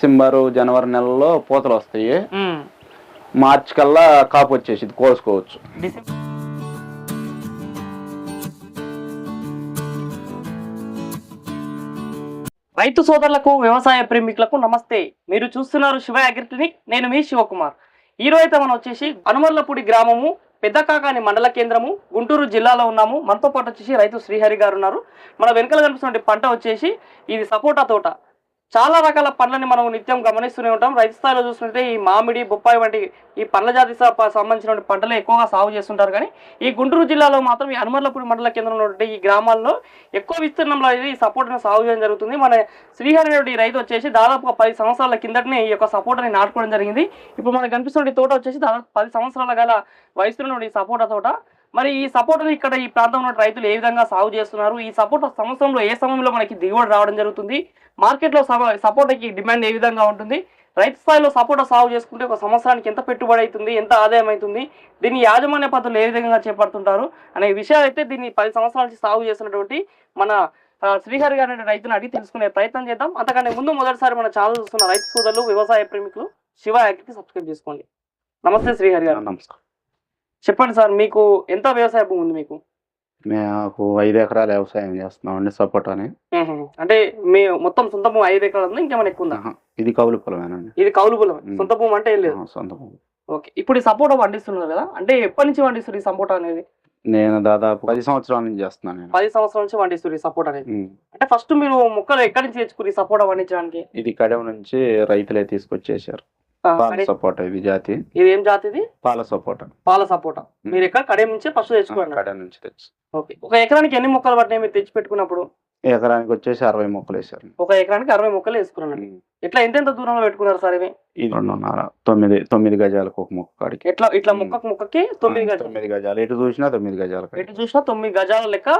December జనవరి నెలలో పూతలు వస్తాయి. మార్చి కల్లా కాపు వచ్చేసి కోసుకోవచ్చు. రైతు సోదరులకు వ్యవసాయ ప్రేమికులకు నమస్తే. మీరు చూస్తున్నారు శివ అగ్రి క్లినిక్. నేను మీ శివకుమార్. ఈ రోజు అయితే మనం వచ్చేసి అనుమర్లపూడి గ్రామము పెద్దకాకాని మండల కేంద్రము గుంటూరు జిల్లాలో ఉన్నాము. మనతో పాటు వచ్చేసి రైతు శ్రీహరి గారు ఉన్నారు. మన వెనకాల కనిపిస్తున్న పంట వచ్చేసి ఇది సపోటా తోట. చాలా రకాల పండ్లని మనం నిత్యం గమనిస్తూనే ఉంటాం. రైతు స్థాయిలో చూస్తుంటే ఈ మామిడి బొప్పాయి వంటి ఈ పండ్ల జాతి సంబంధించిన పంటలు ఎక్కువగా సాగు చేస్తుంటారు. కానీ ఈ గుంటూరు జిల్లాలో మాత్రం ఈ అనుమర్లపూడి మండల కేంద్రంలో ఉన్నటువంటి ఈ గ్రామాల్లో ఎక్కువ విస్తీర్ణంలో అయితే ఈ సపోర్ట్ని సాగు చేయడం జరుగుతుంది. మన శ్రీహరి అనేటువంటి రైతు వచ్చేసి దాదాపుగా పది సంవత్సరాల కిందటనే ఈ యొక్క సపోర్ట్ని నాటుకోవడం జరిగింది. ఇప్పుడు మనకు కనిపిస్తున్న తోట వచ్చేసి దాదాపు పది సంవత్సరాల గల వయసులో ఈ సపోటా తోట. మరి ఈ సపోటాని ఇక్కడ ఈ ప్రాంతంలో ఉన్న రైతులు ఏ విధంగా సాగు చేస్తున్నారు? ఈ సపోటా సంవత్సరంలో ఏ సమయంలో మనకి దిగుబడి రావడం జరుగుతుంది? మార్కెట్లో సప- సపోటాకి డిమాండ్ ఏ విధంగా ఉంటుంది? రైతు స్థాయిలో సపోటా సాగు చేసుకుంటే ఒక సంవత్సరానికి ఎంత పెట్టుబడి అవుతుంది? ఎంత ఆదాయం అవుతుంది? దీని యాజమాన్య పద్ధతులు ఏ విధంగా చేపడుతుంటారు? అనే విషయాలు అయితే దీన్ని పది సంవత్సరాల నుంచి సాగు చేసినటువంటి మన శ్రీహరి గారి అనే అడిగి తెలుసుకునే ప్రయత్నం చేద్దాం. అంతకంటే ముందు మొదటిసారి మన ఛానల్ చూస్తున్న రైతు సోదరులు వ్యవసాయ ప్రేమికులు శివ యాక్టికి సబ్స్క్రైబ్ చేసుకోండి. నమస్తే శ్రీహరి గారు. నమస్కారం. చెప్పండి సార్ మీకు ఎంత వ్యవసాయ భూమి ఉంది మీకు? మేము ఐదు ఎకరాల వ్యవసాయం చేస్తున్నామండి సపోటాని అంటే మీ మొత్తం సొంత భూమి ఐదు ఎకరాలు ఉందా ఇంకేమైనా ఎక్కువ ఉందా? ఇది కౌలు పొలమేనండి. ఇది కౌలు పొలం. సొంత భూమి అంటే ఏం లేదు. సొంత భూమి. ఓకే. ఇప్పుడు ఈ సపోటా పండిస్తున్నారు కదా అంటే ఎప్పటి నుంచి పండిస్తారు ఈ సపోటా అనేది? నేను దాదాపు పది సంవత్సరాల నుంచి చేస్తున్నాను నేను. పది సంవత్సరాల నుంచి పండిస్తారు ఈ సపోటా అనేది. అంటే ఫస్ట్ మీరు మొక్కలు ఎక్కడి నుంచి తెచ్చుకుని సపోటా పండించడానికి? ఇది కడెం నుంచి రైతులే తీసుకొచ్చేసారు పాల సపోటా ఇది జాతి. ఇది ఏం జాతి ఇది? పాల సపోటా. పాల సపోటా. మీరు ఎక్కడ కడియం నుంచి ఫస్ట్ తెచ్చుకున్నారు కడెం నుంచి తెచ్చి. ఓకే. ఒక ఎకరానికి ఎన్ని మొక్కలు పట్టినాయి మీరు తెచ్చి పెట్టుకున్నప్పుడు? ఎకరానికి వచ్చేసి అరవై మొక్కలు వేసారు ఒక ఎకరానికి అరవై మొక్కలు వేసుకున్నాను ఉమ్. ఎట్లా ఎంత ఎంత దూరంలో పెట్టుకున్నారు సార్ ఇవి? రెండున్నర తొమ్మిది తొమ్మిది గజాలకు ఒక మొక్క కాడికి. ఎట్లా ఇట్లా. మొక్కకు మొక్కకి తొమ్మిది గజాలు. తొమ్మిది గజాలు. ఎటు చూసినా తొమ్మిది గజాలు. ఎటు చూసినా తొమ్మిది గజాల లెక్క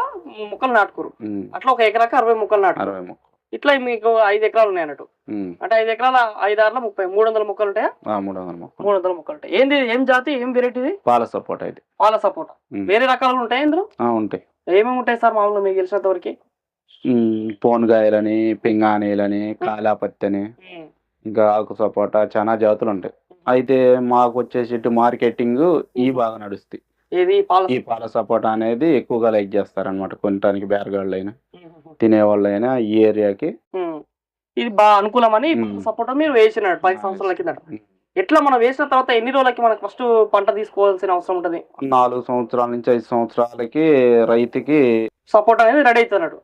మొక్కలు నాటుకోరు. అట్లా ఒక ఎకరాకి అరవై మొక్కలు నాటుకోరు. అరవై మొక్క ఇట్లా మీకు ఐదు ఎకరాలు ఉన్నాయి అన్నట్టు. అంటే ఐదు ఎకరాల ఐదు ఆరుల ముప్పై మూడు వందల మొక్కలు ఉంటాయా? మూడు వందల మూడు వందల మొక్కలు ఉంటాయి. ఏంది ఏం జాతి ఏం వెరైటీ ఇది? పాల సపోటా ఇది. పాల సపోటా. వేరే రకాలు ఉంటాయి ఇందులో? ఉంటాయి. ఏమేమి ఉంటాయి సార్ మామూలుగా మీకు తెలిసినంత వరకు? పోన్గాయలని పింగాణీలని కాలాపత్తి అని ఇంకా ఆకు సపోటా చాలా జాతులు ఉంటాయి. అయితే మాకు వచ్చేసి మార్కెటింగ్ ఈ బాగా నడుస్తాయి. ఏది పాల ఈ పాల సపోటా అనేది ఎక్కువగా లైక్ చేస్తారనమాట కొనటానికి బేరగాళ్ళు అయినా తినేవాళ్ళు అయినా ఈ ఏరియాకి. ఇది బాగా అనుకూలమని. సపోటా మీరు వేసినాడు పది సంవత్సరాల కిందట. ఎట్లా మనం వేసిన తర్వాత ఎన్ని రోజులకి మనకు ఫస్ట్ పంట తీసుకోవాల్సిన అవసరం ఉంటది? నాలుగు సంవత్సరాల నుంచి ఐదు సంవత్సరాలకి రైతుకి సపోటా అనేది రెడీ అవుతున్నాడు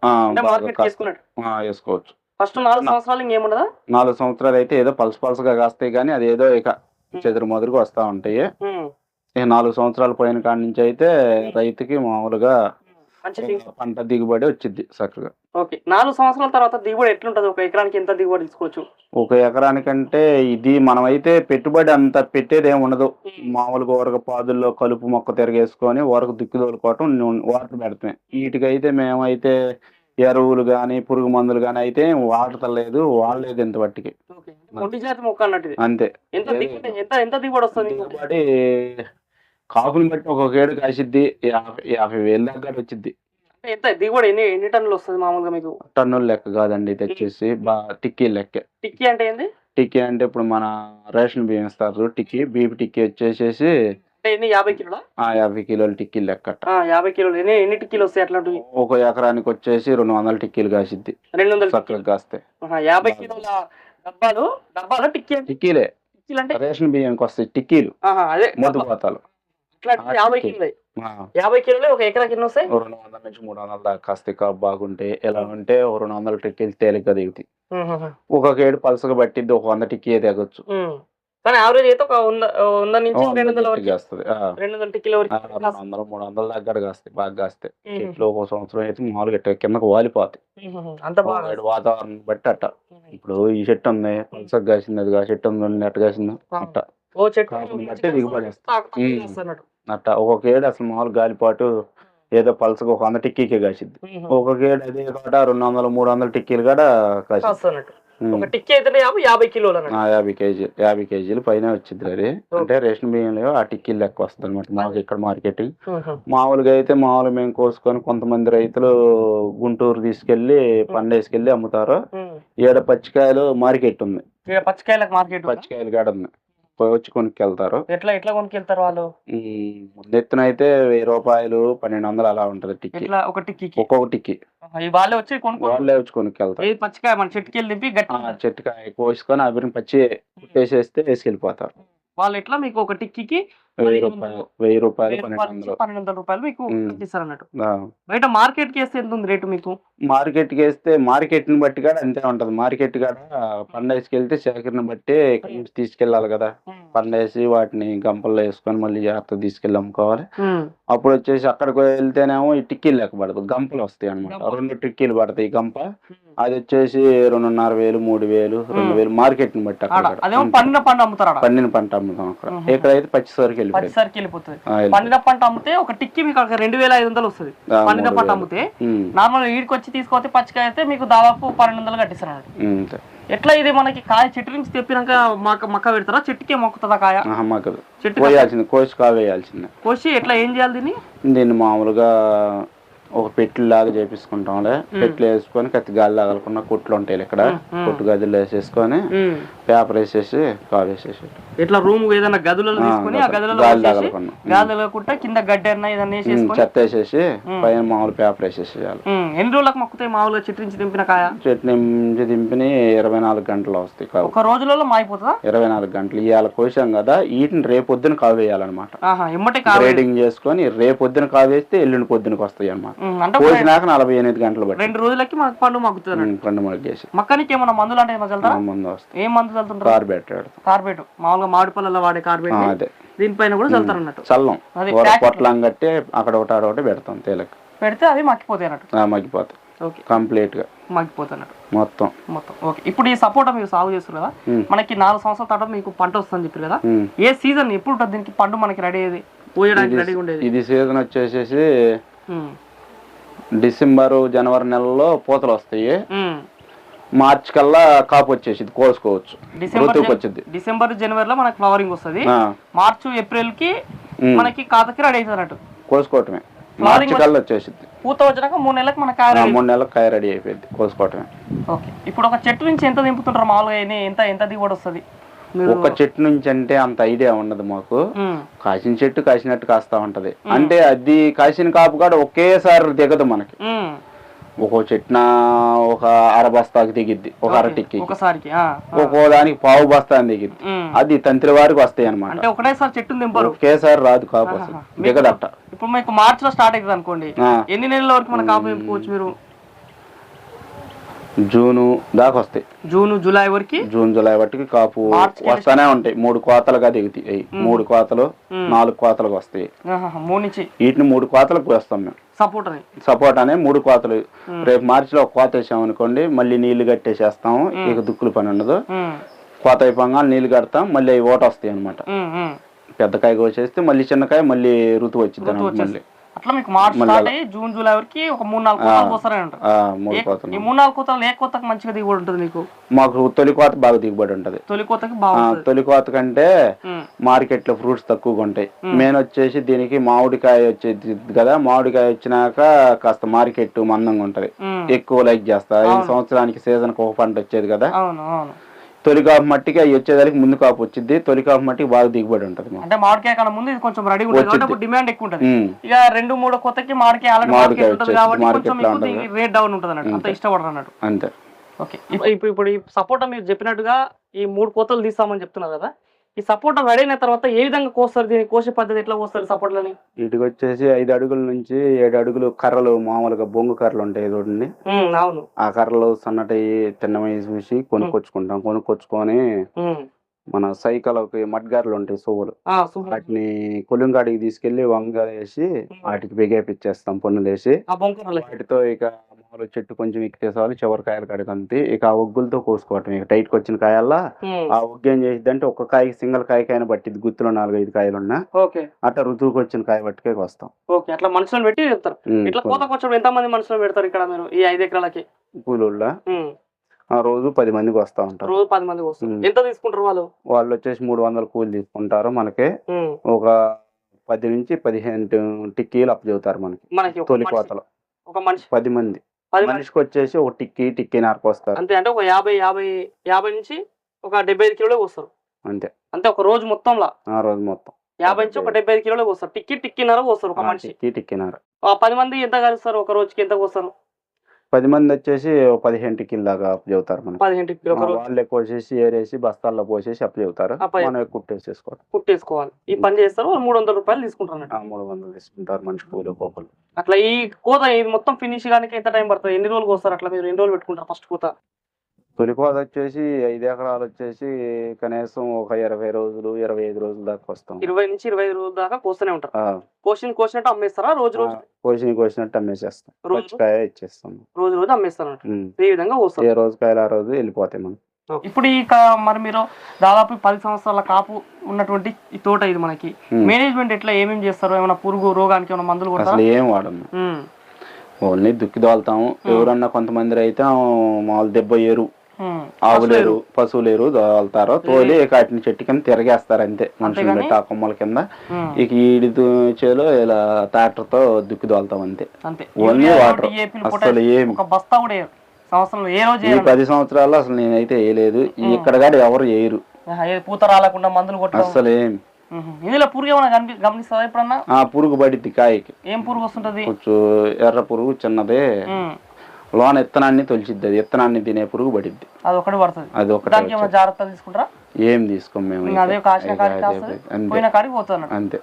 వేసుకోవచ్చు. ఫస్ట్ నాలుగు సంవత్సరాలు ఇంకేముండదా? నాలుగు సంవత్సరాలు అయితే ఏదో పలస పలసగా కాస్తాయి కానీ అది ఏదో ఇక చెదురు మొదలుగా వస్తూ ఉంటాయి. నాలుగు సంవత్సరాలు పోయిన కాడి నుంచి అయితే రైతుకి మామూలుగా పంట దిగుబడి వచ్చింది చక్కగా. ఓకే. నాలుగు సంవత్సరాల తర్వాత దిగుబడి ఎట్లుంటది? ఒక ఎకరానికి ఎంత దిగుబడి తీసుకోవచ్చు? ఒక ఎకరానికంటే ఇది మనమైతే పెట్టుబడి అంత పెట్టేది ఏమి ఉండదు మామూలుగా ఊరక పాదుల్లో కలుపు మొక్క తిరగేసుకొని ఊరకు దిక్కు తోలుకోవటం వాటర్ పెడతామే. వీటికైతే మేమైతే ఎరువులు కానీ పురుగు మందులు కానీ అయితే వాడతలేదు వాడలేదు ఇంత బట్టికి ఇది. అంతే. ఎంత దిగుబడి ఎంత ఎంత దిగుబడి వస్తుంది? కాపుని బట్టి ఒక్కొక్క ఏడు కాసిద్ది యాభై యాభై వేలు దగ్గర వచ్చిద్ది. అంటే ఎంత దిగుబడి ఎన్ని ఎన్ని టన్నులు వస్తుంది మామూలుగా మీకు? టన్నుల లెక్క కాదండి తెచ్చేసి బా టిక్కీ లెక్క. టిక్కీ అంటే ఏంది? టిక్కీ అంటే ఇప్పుడు మన రేషన్ బియ్యం ఇస్తారు టిక్కీ బీపీ టిక్కీ వచ్చేసేసి ఎన్ని యాభై కిలోలా? యాభై కిలోల టిక్కీ లెక్క యాభై కిలోలు. ఎన్ని ఎన్ని టిక్కీలు వస్తాయి అట్లాంటివి? ఒక ఎకరానికి వచ్చేసి రెండు వందల టిక్కీలు కాసిద్ది. రెండు వందల చక్కగా కాస్తాయి యాభై కిలోల డబ్బాలు డబ్బాలు టిక్కీ టిక్కీలే. టిక్కీలు అంటే? రేషన్ బియ్యంకి వస్తాయి టిక్కీలు. అదే. మొద్దు యాభై కిలోలు ఒక ఎకరాకి ఎన్ని వస్తాయి? రెండు వందల నుంచి మూడు వందల దాకా కాస్తాయి కాపు బాగుంటే ఎలా ఉంటే రెండు వందల టిక్కీలు తేలిగ్గా దిగుతాయి. ఒక్కొక్క ఏడు పలసగా పట్టిద్ది ఒక వంద టిక్కీ దిగొచ్చు. కానీ యావరేజ్ అయితే ఒక వంద వంద నుంచి రెండు వందల వరకు. రెండు వందల టిక్కీల వరకు వందలు మూడు వందల దగ్గర కాస్తాయి బాగా కాస్తాయి. ఉహుహు. చెట్లు ఒక సంవత్సరం అయితే మామూలుగా కిందకు వాలిపోతాయి. అంత బాగా వాతావరణం బట్టి అట్ట. ఇప్పుడు ఈ చెట్టు ఉంది పలసగా కాసింది అది చెట్టు ఉంది ఎట్ట కాసింది అట్ట. ఓ చెట్టు దిగుబడి అట్ట ఒక్కొక్క ఏడు అసలు మామూలు గాలిపాటు ఏదో పలసగా ఒక వంద టిక్కీకే కాసిద్ది. ఒక్కొక్క ఏడు అదే కాడ రెండు వందలు మూడు వందల టిక్కీలు కూడా కాసిద్ది. వస్తున్నట్టు ఉమ్. ఒక టిక్కీ అయితే యాభై యాభై కిలోలు అన్నట్టు. ఆ, యాభై కేజీ యాభై కేజీలు పైన వచ్చింది అది అంటే రేషన్ బియ్యంలో ఆ టిక్కీలు లెక్క వస్తుంది అనమాట మాకు ఇక్కడ మార్కెటింగ్ ఉహు. మామూలుగా అయితే మామూలు మేము కోసుకొని కొంతమంది రైతులు గుంటూరు తీసుకెళ్ళి పండేసుకెళ్ళి అమ్ముతారు. ఉమ్. ఈడ పచ్చికాయలు మార్కెట్ ఉంది. పచ్చికాయలకు మార్కెట్ ఉందా? పచ్చికాయలు కాడ ఉంది. వచ్చి కొనుక్కెళ్తారు. ఎట్లా ఎట్లా కొనుక్కెళ్తారు వాళ్ళు? ఎత్తున అయితే వెయ్యి రూపాయలు పన్నెండు వందలు అలా ఉంటది టిక్కీ. ఎట్లా ఒక టిక్కీకి? ఒక్కొక్క టిక్కీ. వాళ్ళే వచ్చి కొనుక్కోవాలి వాళ్ళే వచ్చి కొనుక్కెళ్తారు. ఏది పచ్చికాయ మన చెట్టుకి వెళ్ళి దింపి గట్టి ఆ, చెట్టుకాయ కోసుకొని అవి పచ్చి కుట్టేసేస్తే వేసుకెళ్ళిపోతారు. వాళ్ళు ఎట్లా మీకు ఒక టిక్కీకి వెయ్యి రూపాయలు వెయ్యి రూపాయలు పన్నెండు రూపాయల నుంచి వందలు. పన్నెండు వందల రూపాయలు మీకు ఉమ్. కట్టిస్తారు అన్నట్టు ఆ. బయట మార్కెట్కి వేస్తే ఎంత ఉంది రేటు మీకు? మార్కెట్కి వేస్తే మార్కెట్ని బట్టి కూడా అంతే ఉంటది. మార్కెట్ కాడ పండేసుకి వెళ్తే సేకరణ బట్టి తీసుకెళ్ళాలి కదా. పండేసి వాటిని గంపల్లో వేసుకొని మళ్ళీ జాగ్రత్త తీసుకెళ్ళి అమ్ముకోవాలి. అప్పుడు వచ్చేసి అక్కడికి వెళ్తేనేమో ఈ టిక్కీలు లెక్క పడదు గంపలు వస్తాయి అనమాట. రెండు టిక్కీలు పడతాయి గంప. అది వచ్చేసి రెండున్నర వేలు మూడు వేలు రెండు వేలు మార్కెట్ని బట్టి అక్కడ పండిన పంట అమ్ముతారు ఆడ. పండిన పంట అమ్ముతాం అక్కడ. ఇక్కడైతే పచ్చి సరికి వెళ్ళిపోయింది పచ్చిసరికి వెళ్ళిపోతుంది. పండిన పంట అమ్మితే ఒక టిక్కీ మీకు రెండు వేల ఐదు వందలు వస్తుంది పండిన పంట. అమ్మితే నార్మల్ వీడికి వచ్చి తీసుకొస్తే పచ్చికాయ అయితే మీకు దాదాపు పన్నెండు వందలు కట్టిస్తారు ఎట్లా ఇది మనకి కాయ చెట్టు నుంచి తెప్పినాక మక్క మక్క పెడతారా? చెట్టుకే మొక్కుతుందా కాయ? ఆహా, మాకు చెట్టు కోయాల్సింది కోసి కావేయాల్సిందే కోసి ఎట్లా ఏం చేయాలి దీన్ని? దీన్ని మామూలుగా ఒక పెట్లు లాగా చేపించుకుంటాంలే పెట్లు వేసుకొని కత్తి గాలి తగలకుండా కొట్లు ఉంటాయి ఇక్కడ. కొట్టు గదిలో వేసేసుకొని పేపర్ వేసేసి కావేసేసి ఎట్లా రూమ్ ఏదైనా గదులలో తీసుకొని ఆ గదులలో వేసేసి తగలకుండా. కింద గడ్డి అన్న ఏదన్నా ఉమ్, వేసేసుకొని చెత్త వేసేసి పైన మామూలు పేపర్ వేసేసేయాలి. ఉమ్, ఎన్ని రోజులకు మొక్కుతాయి మామూలుగా చెట్టు నుంచి తెంపిన కాయ? చెట్టు నుంచి దింపిని ఇరవై నాలుగు గంటలు వస్తాయి కావు. ఒక రోజులలో మాయిపోతుందా? ఇరవై నాలుగు గంటలు. ఇవాళ కోసాం కదా వీటిని రేపొద్దున కావేయాలన్నమాట కాయ గ్రేడింగ్ చేసుకొని రేపొద్దున కావేస్తే ఎల్లుండి పొద్దునకి వస్తాయి ఒక కోసినాక నలభై ఎనిమిది గంటలు బట్టి రెండు రోజులకి మనకు పండు మగ్గుతుంది పండు చేసి మక్కనికి ఏమన్నా మందులు అంటే ముందు వస్తాయి. ఏం మందు చల్లుతుంటారు? కార్ పెట్టాడు కార్బేట్ మామూలుగా మామిడి పళ్ళలో వాడే కార్బేట్ దీనిపైన కూడా చల్లుతారు అన్నట్టు. చల్లం. పొట్లం కట్టి అక్కడ ఒకటి ఆడ ఒకటి పెడతాం తేలిక. పెడితే అవి మక్కిపోతాయి అన్నట్టు. మగ్గిపోతాయి. కంప్లీట్గా మగ్గిపోతాయి అన్నట్టు. మొత్తం. మొత్తం. ఓకే. ఇప్పుడు ఈ సపోటా మీరు సాగు చేస్తారు కదా. మనకి నాలుగు సంవత్సరాల తర్వాత మీకు పంట వస్తుందని చెప్పారు కదా. ఏ సీజన్ ఎప్పుడు ఉంటుంది దీనికి పండు మనకి రెడీ అయ్యేది? పోయడానికి రెడీగా ఉండేది? ఇది సీజన్ వచ్చేసేసి. డిసెంబర్ జనవరి నెలలో పూతలు వస్తాయి. మార్చ్ కల్లా కాపు వచ్చేసి కోసుకోవచ్చు. డిసెంబర్ ఋతువుకి వచ్చింది. డిసెంబర్ జనవరిలో మనకి ఫ్లవరింగ్ వస్తుంది. మార్చ్ ఏప్రిల్కి. మనకి కాతకి రెడీ అవుతుంది అన్నట్టు కోసుకోవటమే మార్చి కల్లా వచ్చేసింది పూత వచ్చినాక మూడు నెలలకు మనకి కాయ మూడు నెలలకు కాయ రెడీ అయిపోయింది కోసుకోవటమే. ఓకే. ఇప్పుడు ఒక చెట్టు నుంచి ఎంత దింపుతుంటారు? మామూలుగా ఎంత ఎంత దిగుబడి వస్తుంది? ఒక్క చెట్టు నుంచి అంటే అంత ఐడియా ఉండదు మాకు. కాసిన చెట్టు కాసినట్టు కాస్తా ఉంటది. అంటే అది కాసిన కాపు కూడా ఒకేసారి దిగదు మనకి. ఒక్కో చెట్టున ఒక అర బస్తాకి దిగిద్ది. ఒక ఒకసారికి ఆ, ఆ. ఒక్కో దానికి పావు బస్తా అని దిగిద్ది. అది తంత్రి వారికి వస్తాయి అనమాట అంటే ఒకటేసారి చెట్టుని దింపరు. ఒకేసారి రాదు కాపు దిగదట్ట. ఇప్పుడు మీకు మార్చ్లో స్టార్ట్ అవుతుంది అనుకోండి. ఎన్ని నెలల వరకు మన కాపు దింపుకోవచ్చు మీరు? జూను దాకా వస్తాయి. జూన్ జూలై వరకు? జూన్ జూలై బట్టికి కాపు వస్తానే ఉంటాయి. మూడు కోతలుగా దిగుతాయి. మూడు కోతలు నాలుగు కోతలకు వస్తాయి. మూడు నుంచి వీటిని మూడు కోతలకు వేస్తాం మేము. సపోర్ట్ అని. సపోర్ట్ అనే మూడు కోతలు. రేపు మార్చిలో ఒక కోత వేసాం అనుకోండి మళ్ళీ నీళ్ళు కట్టేసేస్తాము. ఇక దుక్కులు పని ఉండదు. కోత అయిపోగా నీళ్ళు కడతాం మళ్ళీ అవి ఓట వస్తాయి అనమాట ఉమ్, ఉమ్. పెద్ద కాయ కోసేస్తే మళ్ళీ చిన్నకాయ మళ్ళీ ఋతువు వచ్చింది మళ్ళీ. అట్లా మీకు మార్చ్ స్టార్ట్ అయ్యి జూన్ జూలై వరకు ఒక మూడు నాలుగు కోతలు పోస్తారని అంటారు ఈ మూడు నాలుగు కోతలు ఏ కోతకు మంచిగా దిగుబడి ఉంటుంది మీకు? మాకు తొలి కోత బాగా దిగుబడి ఉంటది. తొలి కోతకి బాగుంటుంది తొలి కోత కంటే. మార్కెట్లో ఫ్రూట్స్ తక్కువగా ఉంటాయి. మెయిన్ వచ్చేసి దీనికి మామిడికాయ వచ్చేది కదా మామిడికాయ వచ్చినాక కాస్త మార్కెట్ మందంగా ఉంటది. ఎక్కువ లైక్ చేస్తా. ఈ సంవత్సరానికి సీజన్ ఒక పంట వచ్చేది కదా. అవును అవును. తొలి కాపు మట్టికి అవి వచ్చేదానికి ముందు కాపు వచ్చింది తొలి కాపు మట్టికి బాగా దిగుబడి ఉంటది అంటే మామిడికాయ కన్నా ముందు ఇది కొంచెం రెడీ ఉంటుంది డిమాండ్ ఎక్కువ ఉంటుంది. ఇక రెండు మూడు కొత్తకి మామిడికాయ మార్కెట్ ఉంటుంది కాబట్టి కొంచెం రేట్ డౌన్ ఉంటుంది. అన్నట్టు. అంత ఇష్టపడరు అన్నట్టు. అంతే. ఓకే. ఇప్పుడు ఇప్పుడు ఈ సపోటా మీరు చెప్పినట్టుగా ఈ మూడు కోతలు తీస్తామని చెప్తున్నారు కదా. ఈ సపోటా రెడీ అయిన తర్వాత ఏ విధంగా కోస్తారు దీన్ని? కోసే పద్ధతి ఎట్లా కోస్తారు సపోటాలని వీటికి వచ్చేసి ఐదు అడుగుల నుంచి ఏడు అడుగులు కర్రలు మామూలుగా బొంగు కర్రలు ఉంటాయి చూడండి. అవును. ఆ కర్రలు సన్నటి తిన్నమై చూసి కొనుక్కొచ్చుకుంటాం. కొనుక్కొచ్చుకొని. మన సైకిల్ మడ్గారులు ఉంటాయి సూపర్ వాటిని కొలుంగాడికి తీసుకెళ్ళి వంగ వేసి వాటికి బిగేపిచ్చేస్తాం పన్నులు వేసి ఆ బొంకరలే వాటితో ఇక మామూలు చెట్టు కొంచెం ఎక్కితేసాలి చివరి కాయలు కడకంతి ఇక ఆ ఒగ్గులతో కోసుకోవటం ఇక టైట్ వచ్చిన కాయల్లా ఆ ఒగ్గు ఏం చేసిద్ది అంటే ఒక్క కాయ సింగిల్ కాయకైనా పట్టింది గుత్తులో నాలుగైదు కాయలున్నా ఓకే. అట్లా ఋతువుకి వచ్చిన కాయ పట్టుకే వస్తాం ఓకే. అట్లా మనుషులను పెట్టి ఉమ్, ఇట్లా కోత కొంచెం ఎంత మంది మనుషులు పెడతారు ఇక్కడ మీరు ఈ ఐదు ఎకరాలకి? కూలోళ్ళ? ఆ రోజు పది మందికి వస్తూ ఉంటారు. రోజు పది మందికి వస్తారు. ఎంత తీసుకుంటారు వాళ్ళు? వాళ్ళు వచ్చేసి మూడు వందల కూలి తీసుకుంటారు మనకి. ఒక పది నుంచి పదిహేను టిక్కీలు అప్పు చెబుతారు మనకి. మనకి ఒక తొలి మనిషి- కోతలు. ఒక మనిషి. పది మంది. మనిషికి వచ్చేసి ఒక టిక్కీ టిక్కీన్నరకు వస్తారు. అంతే అంటే ఒక యాభై యాభై యాభై నుంచి ఒక డెబ్బై ఐదు కిలోలకు వస్తారు అంతే. అంతే ఒక రోజు మొత్తంలో? ఆ రోజు మొత్తం. యాభై నుంచి ఒక డెబ్బై ఐదు కిలోలకు వస్తారు టిక్కి టిక్కిన్నర వస్తారు ఒక మనిషి. టిక్కీ టిక్కీన్నర ఆ పది మంది ఎంత కలుస్తారు? ఒక రోజుకి ఎంత వస్తారు పది మంది వచ్చేసి పదిహేను టిక్కీలు దాకా అప్పు చెబుతారు మనకి. పదిహేను ఒక రోజు వాళ్ళు ఎక్కువ వచ్చేసి ఏరేసి బస్తాల్లో పోసేసి అప్పు చెబుతారు. అప్పు చెబుతారు. మనం కుట్టేసేసుకోవడం కుట్టేసుకోవాలి. ఈ పని చేస్తారు వాళ్ళు మూడు వందల రూపాయలు తీసుకుంటారు. ఆ, మూడు వందలు తీసుకుంటారు మనిషి కూలి ఒక్కొక్కరు అట్లా ఈ కోత ఇది మొత్తం ఫినిష్ కానీ ఎంత టైం పడుతుంది? ఎన్ని రోజులకు వస్తారు అట్లా మీరు? ఎన్ని రోజులు పెట్టుకుంటారు ఫస్ట్ కోత? తొలి కోత వచ్చేసి ఐదు ఎకరాలు వచ్చేసి కనీసం ఒక ఇరవై రోజులు ఇరవై ఐదు రోజుల దాకా వస్తాం. ఇరవై నుంచి ఇరవై ఐదు రోజుల దాకా కోస్తూనే ఉంటారు. కోసిన కోసినట్టు అమ్మేస్తారా? రోజు రోజు? కోసిన కోసినట్టు అమ్మేసేస్తాం. రోజు పచ్చికాయ ఇచ్చేస్తాం. రోజు రోజు ఉమ్. ఈ విధంగా కోస్తారు? ఏ రోజు కాయలు ఆ రోజు వెళ్ళిపోతాయి మనం ఇప్పుడు ఈ క- మరి మీరు దాదాపు పది సంవత్సరాల కాపు ఉన్నటువంటి ఈ తోట ఇది మనకి. మేనేజ్మెంట్ ఎట్లా ఏమేమి చేస్తారు? ఏమైనా పురుగు రోగానికి ఏమైనా మందులు అసలు ఏం వాడము. ఓన్లీ దుక్కి దోలుతాము. ఎవరన్నా కొంతమంది అయితే మామూలు దెబ్బ ఏరు. ఉమ్. ఆవులేరు పశువులేరు దోలుతారు తోలి వాటిని చెట్టు కింద తిరగేస్తారు అంతే. మనుషులు? పెట్టి ఆ కొమ్మల కింద. ఇక ఈడి చేలో ఇలా ట్రాక్టర్తో దుక్కి దోలుతాం అంతే. Only water. అసలు ఏమి సంవత్సరంలో ఈ పది సంవత్సరాల్లో అసలు నేనైతే వేయలేదు ఇక్కడ కాదు ఎవరు వేయరు పూత రాలకుండా మందులు అసలు ఏం. ఉహు. ఇందులో పురుగు ఏమైనా కనిపి గమనిస్తుందా ఎప్పుడన్నా? ఆ పురుగు పడిద్ది కాయకి. ఏం పురుగు వస్తుంటది? కొంచెం ఎర్ర పురుగు చిన్నదే. లోన ఇత్తనాన్ని తొలిచిద్ది. అది ఇత్తనాన్ని తినే పురుగు పడిద్ది అది ఒకటి పడుతుంది అది ఒకటే జాగ్రత్తలు తీసుకుంటారా? ఏం తీసుకోం మేము అంతే.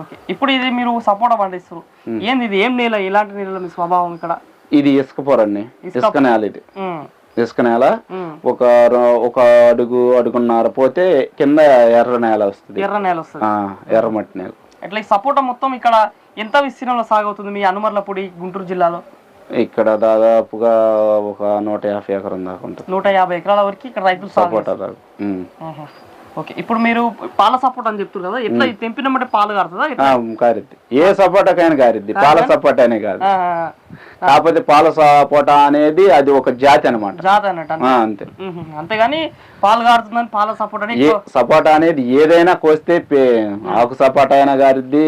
ఓకే. ఇప్పుడు ఇది మీరు సపోటా పండిస్తారు. ఏంది ఇది? ఏం నేల? ఎలాంటి నేల మీ స్వభావం ఇక్కడ? ఇది ఇసుక పొరండి ఇసుక నేల ఇది. ఇసుక నేల. ఒక ఒక అడుగు అడుగున్నర పోతే కింద ఎర్ర నేల వస్తుంది. ఎర్ర నేల వస్తుంది. ఎర్రమట్టి నేల. ఇట్లా ఈ సపోటా మొత్తం ఇక్కడ ఎంత విస్తీర్ణంలో సాగవుతుంది మీ అనుమర్లపూడి గుంటూరు జిల్లాలో? ఇక్కడ దాదాపుగా ఒక నూట యాభై ఎకరం దాకా ఉంటుంది. నూట యాభై ఎకరాల వరకు ఇక్కడ రైతులు సపోటా దాకా. ఓకే ఇప్పుడు మీరు పాల సపోటా అని చెప్తారు కదా ఎట్లా తెంపినమంటే పాలు కారుతుందా? కారిద్ది. ఏ సపోటాకైనా కారిద్ది పాల సపోటానే కాదు. ఆ, కాకపోతే పాల సపోటా అనేది అది ఒక జాతి అనమాట జాత అన్నట్టు అంతే. అంతేగాని పాలు కారుతుందని పాల సపోటా అని సపోటా అనేది ఏదైనా కోస్తే ఆకు సపోటా అయినా గారిద్ది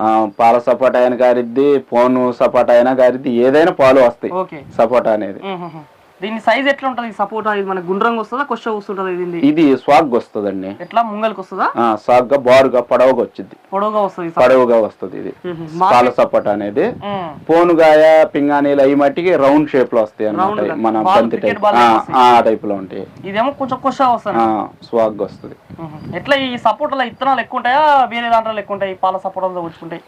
ఆ, పాల సపోటా అయినా గారిద్ది పోను సపోటా అయినా గారిద్ది ఏదైనా పాలు వస్తాయి సపోటా అనేది. దీని సైజ్ ఎట్లా ఉంటుంది? సపోటా ఇది మన గుండ్రంగా వస్తుందా? కొష్ట వస్తుంటుందా ఇది ఇది స్వాగ్ వస్తుందండి. ఎట్లా? ముంగల్కి వస్తుందా? ఆ, సాగ్గా బారుగా పొడవుగా వచ్చింది పొడవుగా వస్తుంది. పొడవుగా వస్తుంది ఇది. పాల సపోటా అనేది. పోనుగాయ పింగాణీలు అవి మట్టికి రౌండ్ షేప్లో వస్తాయి అన్నమాట. గా. మన బంతి టైప్ ఆ, టైప్లో ఉంటాయి. ఇదేమో కొంచెం కొష్ట వస్తుంది. స్వాగ్ వస్తుంది. ఎట్లా ఈ సపోటాలో ఇత్తనాలు ఎక్కువ ఉంటాయా? వేరే దాంట్లో ఎక్కువ ఉంటాయి? పాల సపోటాలో వచ్చుకుంటాయి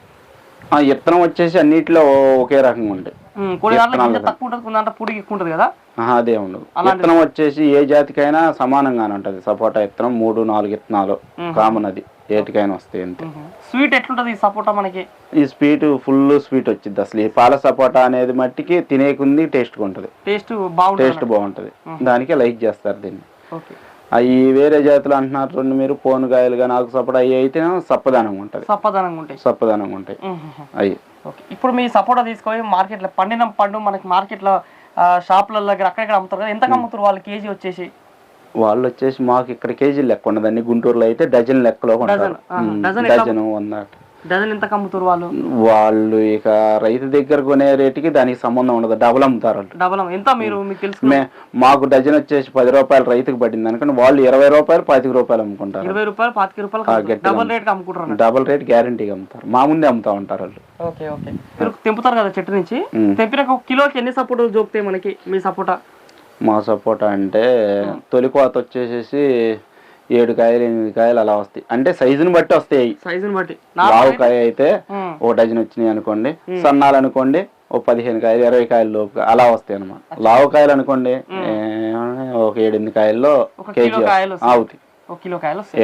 ఆ ఇత్తనం వచ్చేసి అన్నిట్లో ఒకే రకంగా ఉంటాయి. ఉమ్, కొన్ని దాంట్లో గింజ విత్తనాలు తక్కువ ఉంటుంది కొన్ని దాంట్లో పొడిగి ఎక్కువ ఉంటుంది కదా? ఆహా, అదే ఉండదు. విత్తనం వచ్చేసి ఏ జాతికైనా సమానంగానే ఉంటది. సపోటా విత్తనం మూడు నాలుగు విత్తనాలు మ్మ్. కామన్ అది. ఏటికైనా వస్తాయి అంతే. స్వీట్ ఎట్లుంటది ఈ సపోటా మనకి? ఈ స్వీట్ ఫుల్ స్వీట్ వచ్చింది అసలు. ఈ పాల సపోటా అనేది మట్టికి తినేకుంది టేస్ట్ ఉంటది. టేస్ట్ బాగుంటుంది టేస్ట్ బాగుంటది. దానికి లైక్ చేస్తారు దీన్ని. అవి వేరే జాతులు అంటున్నారు రెండు మీరు. పోనుగాయలు కానీ ఆకు సపోటా అవి అయితే సప్పదనంగా ఉంటది. సప్పదనంగా ఉంటాయి. సప్పదనంగా ఉంటాయి. అవి ఓకే. ఇప్పుడు మీ సపోటా తీసుకొని మార్కెట్లో పండిన పండు మనకి మార్కెట్లో షాపుల దగ్గర అక్కడక్కడ అమ్ముతారు కదా ఎంత అమ్ముతారు వాళ్ళు కేజీ వచ్చేసి? వాళ్ళు వచ్చేసి మాకు ఇక్కడ కేజీలు లెక్క ఉండదండి. గుంటూరులో అయితే డజన్ లెక్కలో కొంటారు? డజను వంద డజన్ ఎంత అమ్ముతారు వాళ్ళు? వాళ్ళు ఇక రైతు దగ్గర కొనే రేటుకి దానికి సంబంధం ఉండదు డబుల్ అమ్ముతారు డబల్ ఎంత మీరు మీకు తెలుసు? మాకు డజన్ వచ్చేసి పది రూపాయలు రైతుకు పడింది అనుకోండి వాళ్ళు ఇరవై రూపాయలు పాతిక రూపాయలు అమ్ముకుంటారు. ఇరవై రూపాయలు పాతిక రూపాయలు డబల్ రేట్ అమ్ముకుంటారు. డబుల్ రేట్ గ్యారంటీగా అమ్ముతారు. మా ముందే అమ్ముతా ఉంటారు వాళ్ళు. Okay okay. మీరు తెంపుతారు కదా చెట్టు నుంచి. తెంపినాక ఒక కిలోకి ఎన్ని సపోటాలు జోపుతాయి మనకి మీ సపోటా? మా సపోటా అంటే తొలి కోత వచ్చేసేసి ఏడు కాయలు ఎనిమిది కాయలు అలా వస్తాయి. అంటే సైజుని బట్టి వస్తాయి. సైజుని బట్టి. లావు కాయ అయితే. ఒక డజన్ వచ్చినాయి అనుకోండి సన్నాలు అనుకోండి ఓ పదిహేను కాయలు ఇరవై కాయలు లోపు అలా వస్తాయి అనమాట లావు కాయలు అనుకోండి ఒక ఏడెనిమిది కాయల్లో కేజీ. అవుతాయి.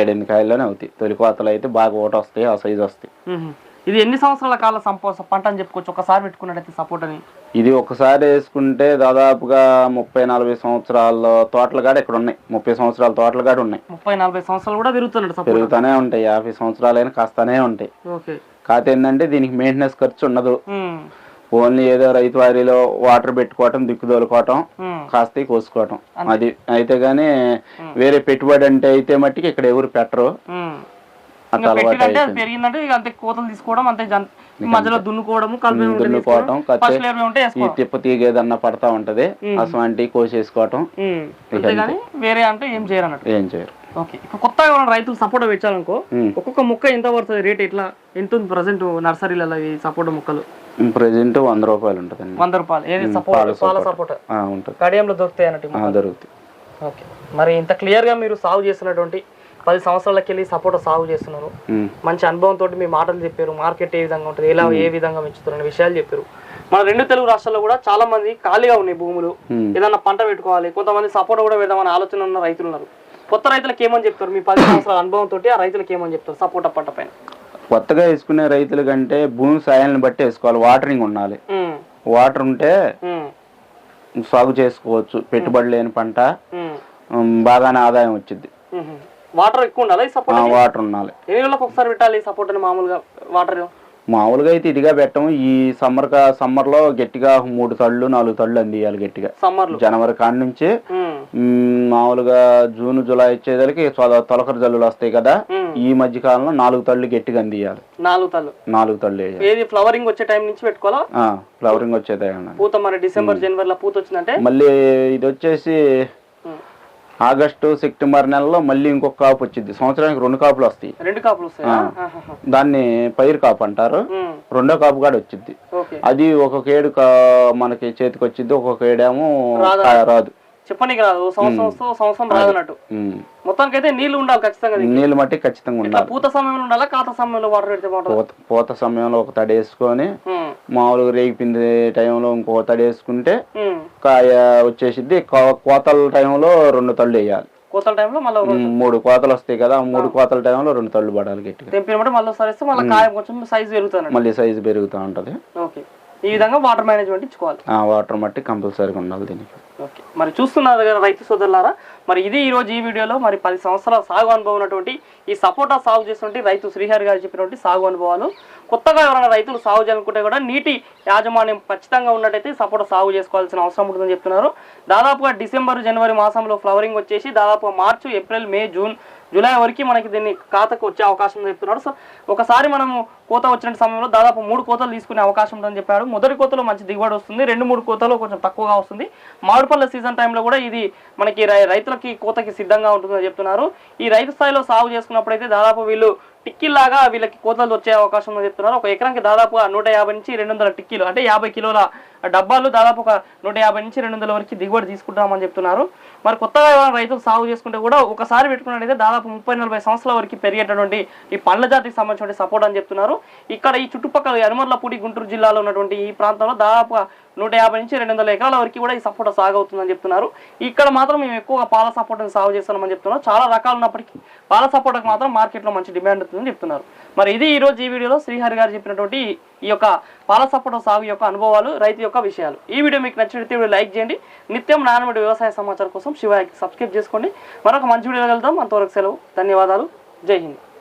ఏడెనిమిది కాయల్లోనే అవుతాయి. తొలి కోతలు అయితే బాగా ఓట వస్తాయి ఆ సైజు వస్తాయి. ఇది ఎన్ని సంవత్సరాల కాల సంపో పంట అని చెప్పుకోవచ్చు? ఒకసారి పెట్టుకున్నట్టయితే సపోటాని ఇది ఒకసారి వేసుకుంటే దాదాపుగా ముప్పై నలభై సంవత్సరాల తోటలు కాడ ఇక్కడ ఉన్నాయి. ముప్పై సంవత్సరాల తోటలు కాడ ఉన్నాయి. ముప్పై నలభై సంవత్సరాలు కూడా పెరుగుతున్నాడు పెరుగుతూనే ఉంటాయి. యాభై సంవత్సరాలైనా కాస్తానే ఉంటాయి. ఓకే. కాకపోతే ఏంటంటే దీనికి మెయింటెనెన్స్ ఖర్చు ఉండదు. ఓన్లీ ఏదో రైతు వారిలో వాటర్ పెట్టుకోవటం దిక్కు తోలుకోవటం ఉమ్, కాస్త కోసుకోవటం. అది అయితే గానీ వేరే పెట్టుబడి అంటే అయితే మట్టికి ఇక్కడ ఎవరు పెట్టరు. పెరిగిందంటే ఇక అంతే కోతలు తీసుకోవడం అంతే మధ్యలో దున్నుకోవడము కలిపి దున్నుకోవటం ఈ తిప్ప తీగ ఏదన్నా పడతా ఉంటది. అసలు కోసేసుకోవటం వేరే అంటే ఏం చేయరు అన్నట్టు. ఏం చేయరు. ఓకే. కొత్తగా ఎవరైనా రైతులు సపోర్ట్ పెట్టాలనుకో. ఒక్కొక్క మొక్క ఎంత పడుతుంది రేట్ ఎట్లా ఎంత ఉంది ప్రజెంట్ నర్సరీలలో ఈ సపోర్ట్ మొక్కలు? ప్రజెంట్ వంద రూపాయలు ఉంటుందండి. వంద రూపాయలు. ఏది సపోర్ట్ పాల. సపోర్ట్. ఉంటుంది. కడియంలో దొరుకుతాయి అన్నట్టు. దొరుకుతాయి. ఓకే. మరి ఇంత క్లియర్గా మీరు సాగు చేస్తున్నటువంటి పది సంవత్సరాలకి వెళ్ళి సపోర్ట్ సాగు చేస్తున్నారు. మంచి అనుభవంతో మీ మాటలు చెప్పారు మార్కెట్ ఏ విధంగా ఉంటుంది ఎలా ఏ విధంగా పెంచుతారు అనే విషయాలు చెప్పారు. మన రెండు తెలుగు రాష్ట్రాల్లో కూడా చాలా మంది ఖాళీగా ఉన్నాయి భూములు. ఏదన్నా పంట పెట్టుకోవాలి కొంతమంది సపోర్ట్ కూడా పెడదామని ఆలోచన ఉన్న రైతులు ఉన్నారు. కొత్త రైతులకు ఏమని చెప్తారు? మీ పది సంవత్సరాల అనుభవంతో ఆ రైతులకు ఏమని చెప్తారు? సపోర్ట్ పంట పైన. కొత్తగా వేసుకునే రైతుల కంటే భూమి సాయాలను బట్టి వేసుకోవాలి వాటరింగ్ ఉండాలి. వాటర్ ఉంటే సాగు చేసుకోవచ్చు పెట్టుబడి లేని పంట బాగానే ఆదాయం వచ్చింది. వాటర్ ఎక్కువ ఉండాలి సపోర్ట్ వాటర్ ఉండాలి. ఎన్ని రోజులకు ఒకసారి పెట్టాలి సపోర్ట్ అని మామూలుగా వాటర్ మామూలుగా అయితే ఇదిగా పెట్టము. ఈ సమ్మర్ కా సమ్మర్లో గట్టిగా మూడు తళ్ళు నాలుగు తళ్ళు అందియాలి గట్టిగా. సమ్మర్లో జనవరి కాడ నుంచి. మ్, మామూలుగా జూన్ జూలై వచ్చేసరికి తొల- తొలకరి జల్లులు వస్తాయి కదా. ఈ మధ్య కాలంలో నాలుగు తళ్ళు గట్టిగా అందియాలి. నాలుగు తల్లు నాలుగు తళ్ళు ఏది ఫ్లవరింగ్ వచ్చే టైం నుంచి పెట్టుకోవాలా? ఫ్లవరింగ్ వచ్చేదే ఉండాలి. పూత మరి డిసెంబర్ జనవరిలో పూత వచ్చిందంటే? మళ్ళీ ఇది వచ్చేసి ఆగస్టు సెప్టెంబర్ నెలలో మళ్ళీ ఇంకొక కాపు వచ్చింది సంవత్సరానికి రెండు కాపులు వస్తాయి. రెండు కాపులు. దాన్ని పైరు కాపు అంటారు. రెండో కాపు కాడ వచ్చింది అది ఒక్కొక్క ఏడు మనకి చేతికి వచ్చింది ఒక్కొక్క ఏడేమో రాదా? కా- రాదు. చెప్పనీకి రాదు. ఓ సంవత్సరం వస్తే ఓ సంవత్సరం రాదన్నట్టు ఉమ్. మొత్తానికి అయితే నీళ్ళు ఉండాలి ఖచ్చితంగా. నీళ్ళు మట్టి ఖచ్చితంగా ఉండాలి. పూత సమయంలో ఉండాలా కాత సమయంలో వాటర్ పెడితే బాగుంటుంది? పూత సమయంలో ఒక తడి వేసుకొని మామూలుగా రేగిపింది టైంలో ఇంకో తడి వేసుకుంటే. కాయ వచ్చేసిద్ది. కో- కోతల టైంలో రెండు తళ్ళు వేయాలి. కోతల టైంలో మళ్ళీ మూడు కోతలు వస్తాయి కదా మూడు కోతల టైంలో రెండు తళ్ళు పడాలి గట్టిగా. తెంపినప్పుడు మళ్ళీ ఒకసారి ఇస్తే మళ్ళీ కాయ కొంచెం సైజ్ పెరుగుతుంది మళ్ళీ సైజు పెరుగుతూ ఉంటది. ఓకే. ఈ విధంగా వాటర్ మేనేజ్మెంట్ ఇచ్చుకోవాలి. వాటర్ మట్టి కంపల్సరీగా ఉండాలి దీనికి. ఓకే. మరి చూస్తున్నారు కదా రైతు సోదరులారా మరి ఇది ఈరోజు ఈ వీడియోలో మరి పది సంవత్సరాల సాగు అనుభవం ఉన్నటువంటి ఈ సపోటా సాగు చేసినటువంటి రైతు శ్రీహరి గారు చెప్పినటువంటి సాగు అనుభవాలు. కొత్తగా ఎవరైనా రైతులు సాగు చేయాలనుకుంటే కూడా నీటి యాజమాన్యం ఖచ్చితంగా ఉన్నట్టయితే సపోటా సాగు చేసుకోవాల్సిన అవసరం ఉంటుందని చెప్తున్నారు. దాదాపుగా డిసెంబర్ జనవరి మాసంలో ఫ్లవరింగ్ వచ్చేసి దాదాపుగా March April May June July వరకు మనకి దీన్ని ఖాతాకు వచ్చే అవకాశం చెప్తున్నాడు సో ఒకసారి మనము కోత వచ్చిన సమయంలో దాదాపు మూడు కోతలు తీసుకునే అవకాశం ఉందని చెప్పాడు మొదటి కోతలో మంచి దిగుబడి వస్తుంది. రెండు మూడు కోతలు కొంచెం తక్కువగా వస్తుంది. మామిడిపల్ల సీజన్ టైంలో కూడా ఇది మనకి రై- రైతులకి కోతకి సిద్ధంగా ఉంటుందని చెప్తున్నారు. ఈ రైతు స్థాయిలో సాగు చేసుకున్నప్పుడైతే దాదాపు వీళ్ళు టిక్కీల్లాగా వీళ్ళకి కోతలు వచ్చే అవకాశం ఉందని చెప్తున్నారు. ఒక ఎకరానికి దాదాపు నూట యాభై నుంచి రెండు వందల టిక్కీలు అంటే యాభై కిలోల డబ్బాలు దాదాపు ఒక నూట యాభై నుంచి రెండు వందల వరకు దిగుబడి తీసుకుంటామని చెప్తున్నారు. మరి కొత్తగా ఎవరైనా రైతులు సాగు చేసుకుంటే కూడా ఒకసారి పెట్టుకున్నట్టయితే దాదాపు ముప్పై నలభై సంవత్సరాల వరకు పెరిగేటటువంటి ఈ పండ్ల జాతికి సంబంధించిన సపోర్ట్ అని చెప్తున్నారు. ఇక్కడ ఈ చుట్టుపక్కల యనమర్లపూడి గుంటూరు జిల్లాలో ఉన్నటువంటి ఈ ప్రాంతంలో దాదాపుగా నూట యాభై నుంచి రెండు వందల ఎకరాల వరకు కూడా ఈ సపోటా సాగు అవుతుందని చెప్తున్నారు. ఇక్కడ మాత్రం మేము ఎక్కువగా పాల సపోటాని సాగు చేస్తున్నామని చెప్తున్నారు చాలా రకాలు ఉన్నప్పటికీ పాల సపోటాకు మాత్రం మార్కెట్లో మంచి డిమాండ్ ఉంటుందని చెప్తున్నారు. మరి ఇది ఈరోజు ఈ వీడియోలో శ్రీహరి గారు చెప్పినటువంటి ఈ యొక్క పాల సపోటా సాగు యొక్క అనుభవాలు రైతు యొక్క విషయాలు. ఈ వీడియో మీకు నచ్చినట్టు వీడియో లైక్ చేయండి. నిత్యం నానబడి వ్యవసాయ సమాచారం కోసం శివాయికి సబ్స్క్రైబ్ చేసుకోండి. మరొక మంచి వీడియో వెళ్దాం అంతవరకు సెలవు. ధన్యవాదాలు. జై హింద్.